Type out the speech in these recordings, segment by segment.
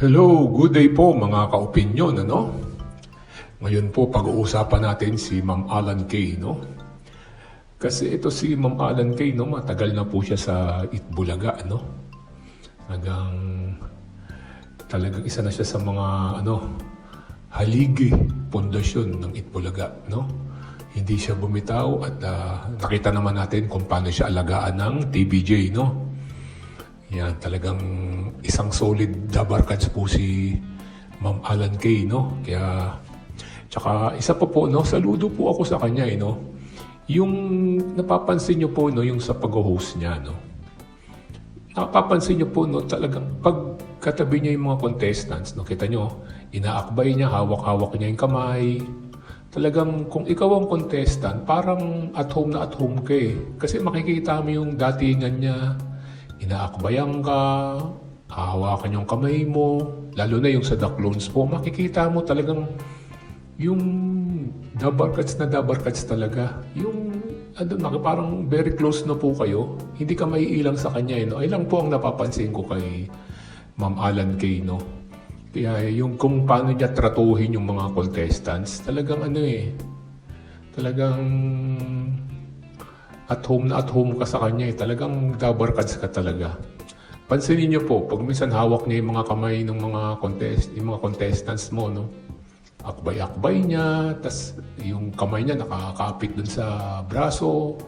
Hello, good day po mga ka-opinyon, ano? Ngayon po pag-uusapan natin si Ma'am Alan Kay, no? Kasi ito si Ma'am Alan Kay, no? Matagal na po siya sa Itbulaga, no? Talagang, talagang isa na siya sa mga, ano, haligi, pundasyon ng Itbulaga, no? Hindi siya bumitaw at ah, nakita naman natin kung paano siya alagaan ng TBJ, no? Yan, talagang isang solid dabarkads po si Ma'am Alan Kay, no? Kaya, tsaka isa pa po, no? Saludo po ako sa kanya, eh, no? Yung napapansin niyo po, no? Yung sa pag-host niya, no? Napapansin niyo po, no? Talagang pag katabi niya yung mga contestants, no? Kita niyo, inaakbay niya, hawak-hawak niya yung kamay. Talagang kung ikaw ang contestant, parang at home na at home ka eh. Kasi makikita mo yung datingan niya, inaakbayan ka, hahawakan yung kamay mo, lalo na yung sa duck loans po, makikita mo talagang yung dabarkats na dabarkats talaga. Yung ano, parang very close na po kayo. Hindi ka maiilang sa kanya. Eh, no? Ay po ang napapansin ko kay Ma'am Alan Kay, no? Kaya yung kung paano niya tratuhin yung mga contestants, talagang ano eh, talagang at home na at home ka sa kanya eh. Talagang dabarkads ka talaga. Pansinin niyo po, pag minsan hawak niya yung mga kamay ng mga contest, yung mga contestants mo, no? Akbay-akbay niya, tas yung kamay niya nakakapit dun sa braso.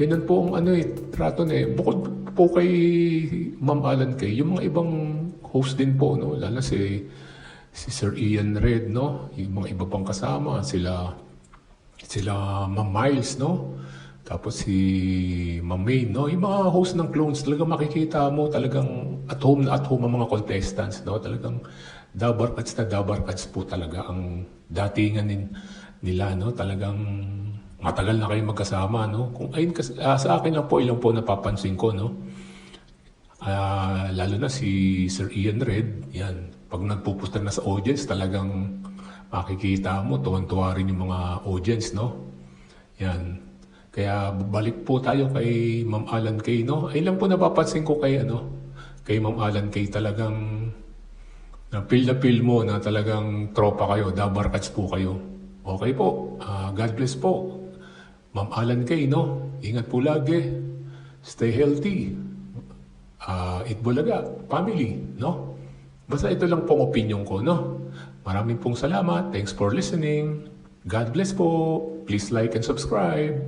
Ganyan po ang ano eh, trato na eh. Bukod po kay Ma'am Alan Kay, yung mga ibang host din po, no? Lalo si, si Sir Ian Red, no? Yung mga iba pang kasama, sila sila Ma'am Miles, no? Tapos si Ma'am May, no? Yung mga host ng clones, talagang makikita mo talagang at home na at home ang mga contestants, no? Talagang dabarkats na dabarkats po talaga ang datingan nin, nila, no? Talagang matagal na kayo magkasama, no? Kung ayun kasi, ah, sa akin lang po, ilang po napapansin ko, no? Ah, lalo na si Sir Ian Red, yan. Pag nagpupusta na sa audience, talagang makikita mo, tuwan-tuwa rin yung mga audience, no? Yan. Kaya balik po tayo kay Ma'am Alan Kay, no? Ay po napapansin ko kay, ano, kay Ma'am Alan Kay talagang na feel na feel mo na talagang tropa kayo, dabarkats po kayo. Okay po. Ah, God bless po. Ma'am Alan Kay, no? Ingat po lagi. Stay healthy. Ah, Itbulaga, family, no? Basta ito lang pong opinion ko, no? Maraming pong salamat. Thanks for listening. God bless po. Please like and subscribe.